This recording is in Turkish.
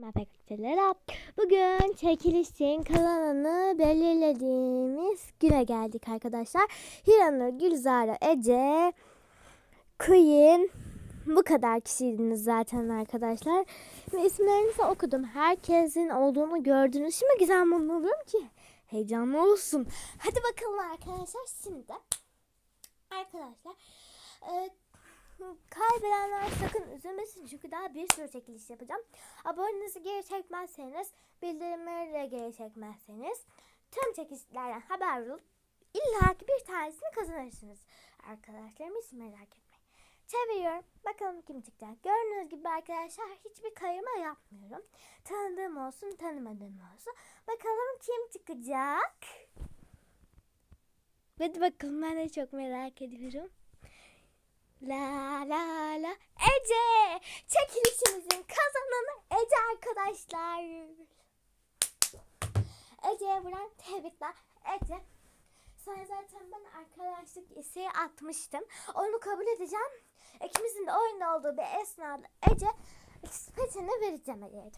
Merhabalar. Bugün çekilişin kalanını belirlediğimiz güne geldik arkadaşlar. Hiranur, Gülzara, Ece, Queen bu kadar kişiydiniz zaten arkadaşlar. Ve isimlerinizi okudum. Herkesin olduğunu gördünüz. Şimdi güzel mutlu oluyorum ki heyecanlı olsun. Hadi bakalım arkadaşlar şimdi. Arkadaşlar e, Kaybedenler sakın üzülmesin çünkü daha bir sürü çekiliş yapacağım. Abonenizi geri çekmezseniz, bildirimleri geri çekmezseniz tüm çekilişlerden haber olup illa ki bir tanesini kazanırsınız. Arkadaşlarım hiç merak etmeyin. Çeviriyorum. Bakalım kim çıkacak. Gördüğünüz gibi arkadaşlar hiçbir kayırma yapmıyorum. Tanıdığım olsun, tanımadığım olsun. Bakalım kim çıkacak. Hadi bakalım ben de çok merak ediyorum. La la la Ece! Çekilişimizin kazananı Ece arkadaşlar. Ece'ye buradan tebrikler. Ece sana zaten ben arkadaşlık isteği atmıştım. Onu kabul edeceğim. İkimizin de oyunda olduğu bir esnada Ece petini vereceğim Ece'ye.